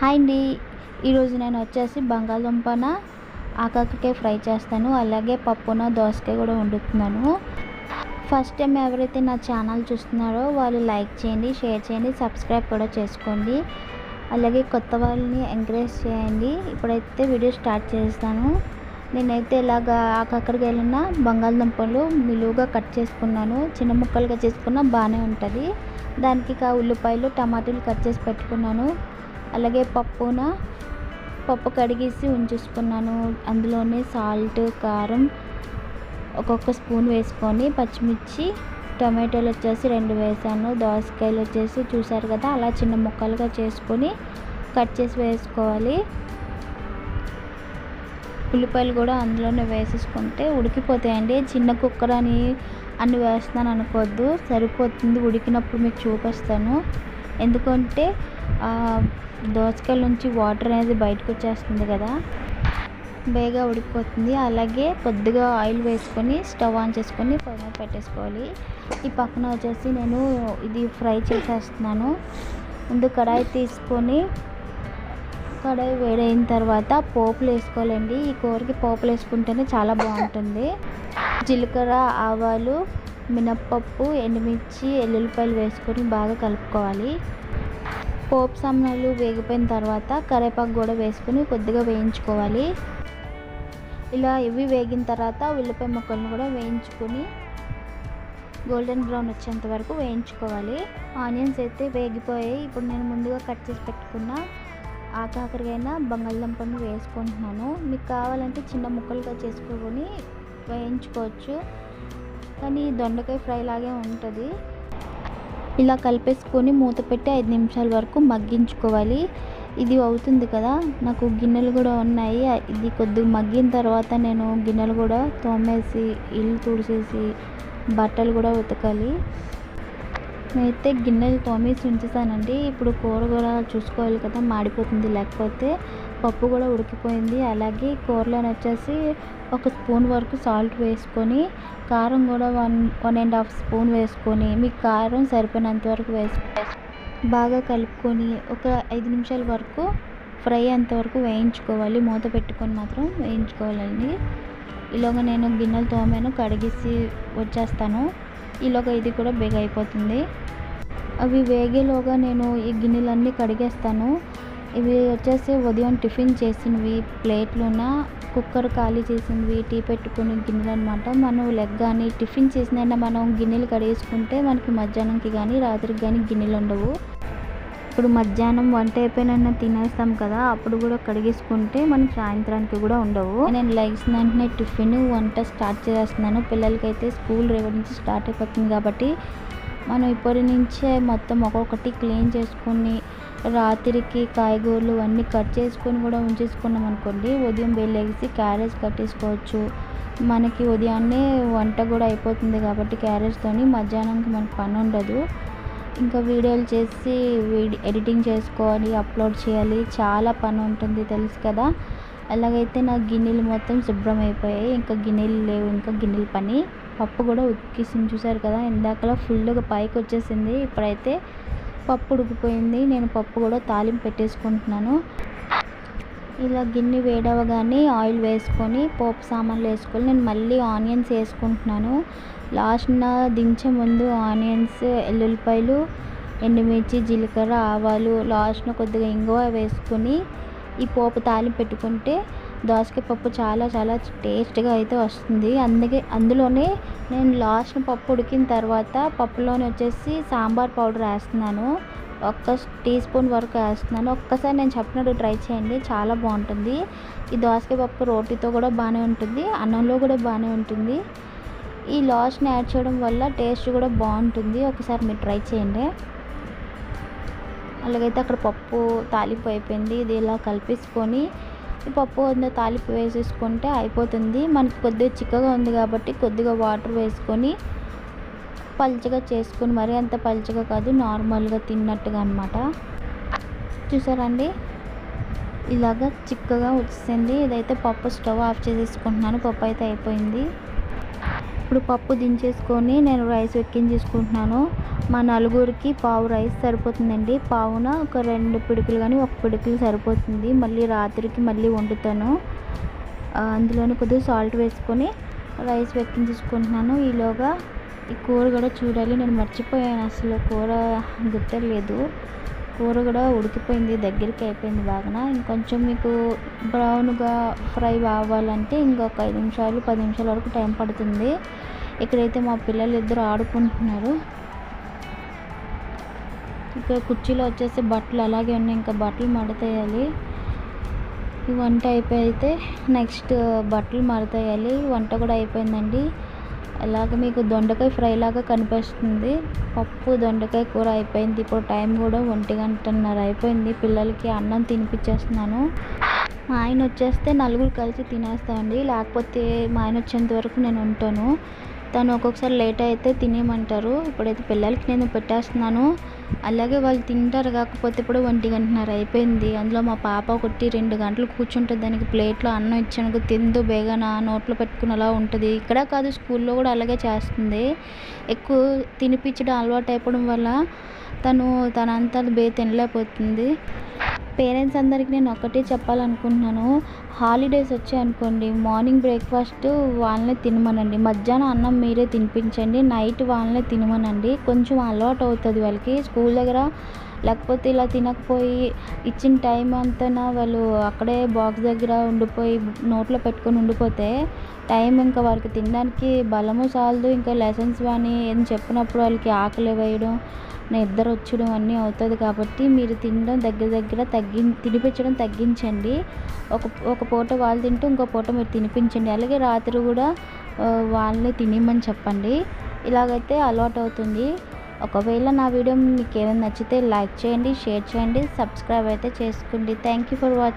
Hi అండి. ఈరోజు నేను వచ్చేసి బంగాళదుంపన ఆకాకకే ఫ్రై చేస్తాను. అలాగే పప్పున దోసకాయ కూడా వండుతున్నాను. ఫస్ట్ టైం ఎవరైతే నా ఛానల్ చూస్తున్నారో వాళ్ళు లైక్ చేయండి షేర్ చేయండి సబ్స్క్రైబ్ కూడా చేసుకోండి. అలాగే కొత్త వాళ్ళని ఎంకరేజ్ చేయండి. ఇప్పుడైతే వీడియో స్టార్ట్ చేస్తాను. నేనైతే ఇలాగా వెళ్ళిన బంగాళదుంపలు నిలువుగా కట్ చేసుకున్నాను. చిన్న ముక్కలుగా చేసుకున్నా బాగానే ఉంటుంది. దానికి ఉల్లిపాయలు టమాటాలు కట్ చేసి పెట్టుకున్నాను. అలాగే పప్పున పప్పు కడిగేసి ఉంచేసుకున్నాను. అందులోనే సాల్ట్ కారం ఒక్కొక్క స్పూన్ వేసుకొని పచ్చిమిర్చి టొమాటోలు వచ్చేసి రెండు వేసాను. దోసకాయలు వచ్చేసి చూసారు కదా అలా చిన్న ముక్కలుగా చేసుకొని కట్ చేసి వేసుకోవాలి. ఉల్లిపాయలు కూడా అందులోనే వేసేసుకుంటే ఉడికిపోతాయండి. చిన్న కుక్కర్ అని అన్ని వేస్తున్నాను అనుకోవద్దు. సరిపోతుంది ఉడికినప్పుడు మీకు చూపిస్తాను. ఎందుకంటే దోసకాయల నుంచి వాటర్ అనేది బయటకు వచ్చేస్తుంది కదా. బేగా ఉడికిపోతుంది. అలాగే కొద్దిగా ఆయిల్ వేసుకొని స్టవ్ ఆన్ చేసుకొని పొయ్యి మీద పెట్టేసుకోవాలి. ఈ పక్కన వచ్చేసి నేను ఇది ఫ్రై చేసేస్తున్నాను. ముందు కడాయి తీసుకొని కడాయి వేడైన తర్వాత పోపులు వేసుకోవాలండి. ఈ కూరకి పోపులు వేసుకుంటేనే చాలా బాగుంటుంది. జీలకర్ర ఆవాలు మినప్పప్పు ఎండుమిర్చి ఎల్లుల్లిపాయలు వేసుకొని బాగా కలుపుకోవాలి. పోపు సామాన్లు వేగిపోయిన తర్వాత కరివేపాకు కూడా వేసుకుని కొద్దిగా వేయించుకోవాలి. ఇలా ఇవి వేగిన తర్వాత ఉల్లిపాయ ముక్కలను కూడా వేయించుకొని గోల్డెన్ బ్రౌన్ వచ్చేంత వరకు వేయించుకోవాలి. ఆనియన్స్ అయితే వేగిపోయాయి. ఇప్పుడు నేను ముందుగా కట్ చేసి పెట్టుకున్న ఆకాకరికైనా బంగాళదుంపను వేసుకుంటున్నాను. మీకు కావాలంటే చిన్న ముక్కలుగా చేసుకొని వేయించుకోవచ్చు. కానీ దొండకాయ ఫ్రై లాగే ఉంటుంది. ఇలా కలిపేసుకొని మూత పెట్టి ఐదు నిమిషాల వరకు మగ్గించుకోవాలి. ఇది అవుతుంది కదా. నాకు గిన్నెలు కూడా ఉన్నాయి. ఇది కొద్దిగా మగ్గిన తర్వాత నేను గిన్నెలు కూడా తోమేసి ఇల్లు తుడిచేసి బట్టలు కూడా ఉతకాలి. నేనైతే గిన్నెలు తోమేసి ఉంచేసానండి. ఇప్పుడు కూర కూడా చూసుకోవాలి కదా మాడిపోతుంది. లేకపోతే పప్పు కూడా ఉడికిపోయింది. అలాగే కూరలోని వచ్చేసి ఒక స్పూన్ వరకు సాల్ట్ వేసుకొని కారం కూడా one one and half spoon వేసుకొని మీకు కారం సరిపోయినంత వరకు వేసి బాగా కలుపుకొని ఒక ఐదు నిమిషాల వరకు ఫ్రై అంతవరకు వేయించుకోవాలి. మూత పెట్టుకొని మాత్రం వేయించుకోవాలండి. ఈలోగా నేను గిన్నెలు తోమాను కడిగేసి వచ్చేస్తాను. ఈలోగా ఇది కూడా బేగ అయిపోతుంది. అవి వేగేలోగా నేను ఈ గిన్నెలన్నీ కడిగేస్తాను. ఇవి వచ్చేసి ఉదయం టిఫిన్ చేసినవి ప్లేట్లున కుక్కర్ ఖాళీ చేసినవి టీ పెట్టుకుని గిన్నెలు అనమాట మనం లెగ్ కానీ టిఫిన్ చేసిన మనం గిన్నెలు కడిగేసుకుంటే మనకి మధ్యాహ్నంకి కానీ రాత్రికి కానీ గిన్నెలు ఉండవు ఇప్పుడు మధ్యాహ్నం వంట అయిపోయిన తినేస్తాం కదా అప్పుడు కూడా కడిగేసుకుంటే మనం సాయంత్రానికి కూడా ఉండవు. నేను లెగ్స్ వెంటనే టిఫిన్ వంట స్టార్ట్ చేస్తున్నాను పిల్లలకైతే స్కూల్ రేపటి నుంచి స్టార్ట్ అయిపోతుంది కాబట్టి మనం ఇప్పటి నుంచే మొత్తం ఒక్కొక్కటి క్లీన్ చేసుకొని రాత్రికి కాయగూరలు అన్నీ కట్ చేసుకొని కూడా ఉంచేసుకున్నాం అనుకోండి ఉదయం వెళ్ళేసి క్యారేజ్ కట్టేసుకోవచ్చు. మనకి ఉదయాన్నే వంట కూడా అయిపోతుంది కాబట్టి క్యారేజ్తో మధ్యాహ్నానికి మనకు పని ఉండదు. ఇంకా వీడియోలు చేసి ఎడిటింగ్ చేసుకోవాలి అప్లోడ్ చేయాలి చాలా పని ఉంటుంది తెలుసు కదా. అలాగైతే నా గిన్నెలు మొత్తం శుభ్రం అయిపోయాయి ఇంకా గిన్నెలు లేవు ఇంకా గిన్నెల పని. పప్పు కూడా ఉతికేసింది చూసారు కదా ఇందాకలా ఫుల్గా పైకి వచ్చేసింది. ఇప్పుడైతే పప్పు ఉడికిపోయింది. నేను పప్పు కూడా తాలింపు పెట్టేసుకుంటున్నాను. ఇలా గిన్నె వేడవగానే ఆయిల్ వేసుకొని పోపు సామాన్లు వేసుకొని నేను మళ్ళీ ఆనియన్స్ వేసుకుంటున్నాను. లాస్ట్న దించే ముందు ఆనియన్స్ ఎల్లుల్లిపాయలు ఎండుమిర్చి జీలకర్ర ఆవాలు లాస్ట్న కొద్దిగా ఇంగువ వేసుకొని ఈ పోపు తాలింపు పెట్టుకుంటే దోసకాయ పప్పు చాలా చాలా టేస్ట్గా అయితే వస్తుంది. అందుకే అందులోనే నేను లాస్ట్ పప్పు ఉడికిన తర్వాత పప్పులోనే వచ్చేసి సాంబార్ పౌడర్ వేస్తున్నాను. ఒక్క టీ స్పూన్ వరకు వేస్తున్నాను. ఒక్కసారి నేను చెప్పినట్టు ట్రై చేయండి. చాలా బాగుంటుంది. ఈ దోసకాయ పప్పు రోటీతో కూడా బాగానే ఉంటుంది. అన్నంలో కూడా బాగానే ఉంటుంది. ఈ లాస్ట్ని యాడ్ చేయడం వల్ల టేస్ట్ కూడా బాగుంటుంది. ఒకసారి మీరు ట్రై చేయండి. అలాగైతే అక్కడ పప్పు తాలింపు అయిపోయింది. ఇది ఇలా కలిపేసుకొని ఈ పప్పు అందులో తాలింపు వేసేసుకుంటే అయిపోతుంది. మనకి కొద్దిగా చిక్కగా ఉంది కాబట్టి కొద్దిగా వాటర్ వేసుకొని పల్చగా చేసుకుని మరీ అంత పల్చగా కాదు నార్మల్గా తిన్నట్టుగా అనమాట చూసారండి ఇలాగా చిక్కగా వచ్చేసింది. ఇదైతే పప్పు స్టవ్ ఆఫ్ చేసేసుకుంటున్నాను. పప్పు అయితే అయిపోయింది. ఇప్పుడు పప్పు దించేసుకొని నేను రైస్ ఎక్కించేసుకుంటున్నాను మా నలుగురికి పావు రైస్ సరిపోతుందండి. పావున ఒక రెండు పిడుకులు కానీ ఒక పిడుకులు సరిపోతుంది. మళ్ళీ రాత్రికి మళ్ళీ వండుతాను. అందులోనే కొద్దిగా సాల్ట్ వేసుకొని రైస్ వెక్కించుకుంటున్నాను ఈలోగా ఈ కూర కూడా చూడాలి. నేను మర్చిపోయాను అసలు కూర గుర్తలేదు. కూర కూడా ఉడికిపోయింది. దగ్గరికి అయిపోయింది బాగా ఇంకొంచెం మీకు బ్రౌన్గా ఫ్రై అవ్వాలంటే ఇంకొక ఐదు నిమిషాలు పది నిమిషాల వరకు టైం పడుతుంది. ఇక్కడైతే మా పిల్లలు ఇద్దరు ఆడుకుంటున్నారు. ఇక్కడ కుర్చీలో వచ్చేసి బట్టలు అలాగే ఉన్నాయి. ఇంకా బట్టలు మడతేయాలి. ఈ వంట అయిపోయి అయితే నెక్స్ట్ బట్టలు మడతేయాలి. వంట కూడా అయిపోయిందండి. అలాగే మీకు దొండకాయ ఫ్రై లాగా కనిపిస్తుంది. పప్పు దొండకాయ కూర అయిపోయింది. ఇప్పుడు టైం కూడా ఒంటి గంటన్నర అయిపోయింది. పిల్లలకి అన్నం తినిపించేస్తున్నాను మా ఆయన వచ్చేస్తే నలుగురు కలిసి తినేస్తామండి. లేకపోతే మా ఆయన వచ్చేంత వరకు నేను ఉంటాను. తను ఒక్కొక్కసారి లేట్ అయితే తినేయమంటారు. ఇప్పుడైతే పిల్లలకి నేను పెట్టేస్తున్నాను. అలాగే వాళ్ళు తింటారు. కాకపోతే ఇప్పుడు ఒంటి గంటన్నర అయిపోయింది. అందులో మా పాప ఒకటి రెండు గంటలు కూర్చుంటుంది. దానికి ప్లేట్లో అన్నం ఇచ్చాను. తిందు బేగనా నోట్లో పెట్టుకుని అలా ఉంటుంది. ఇక్కడ కాదు స్కూల్లో కూడా అలాగే చేస్తుంది. ఎక్కువ తినిపించడం అలవాటు అయిపోవడం వల్ల తను తనంతా బే తినలేకపోతుంది. పేరెంట్స్ అందరికీ నేను ఒకటే చెప్పాలనుకుంటున్నాను. హాలిడేస్ వచ్చాయనుకోండి మార్నింగ్ బ్రేక్ఫాస్ట్ వాళ్ళనే తినమనండి. మధ్యాహ్నం అన్నం మీరే తినిపించండి నైట్ వాళ్ళనే తినమనండి. కొంచెం అలవాటు అవుతుంది వాళ్ళకి. స్కూల్ దగ్గర లేకపోతే ఇలా తినకపోయి ఇచ్చిన టైం అంతా వాళ్ళు అక్కడే బాక్స్ దగ్గర ఉండిపోయి నోట్లో పెట్టుకొని ఉండిపోతే టైం ఇంకా వారికి తినడానికి బలము చాలదు ఇంకా లెసన్స్ కానీ ఏం చెప్పినప్పుడు వాళ్ళకి ఆకలి వేయడం నిద్ర వచ్చడం అన్నీ అవుతుంది కాబట్టి మీరు తినడం దగ్గర దగ్గర తగ్గి తినిపించడం తగ్గించండి. ఒక ఒక పూట వాళ్ళు తింటూ ఇంకో పూట మీరు తినిపించండి. అలాగే రాత్రి కూడా వాళ్ళని తినిమని చెప్పండి. ఇలాగైతే అలవాటు అవుతుంది ఒకవేళ నా వీడియో మీకు ఏమైనా నచ్చితే లైక్ చేయండి షేర్ చేయండి సబ్స్క్రైబ్ అయితే చేసుకోండి. Thank you for watching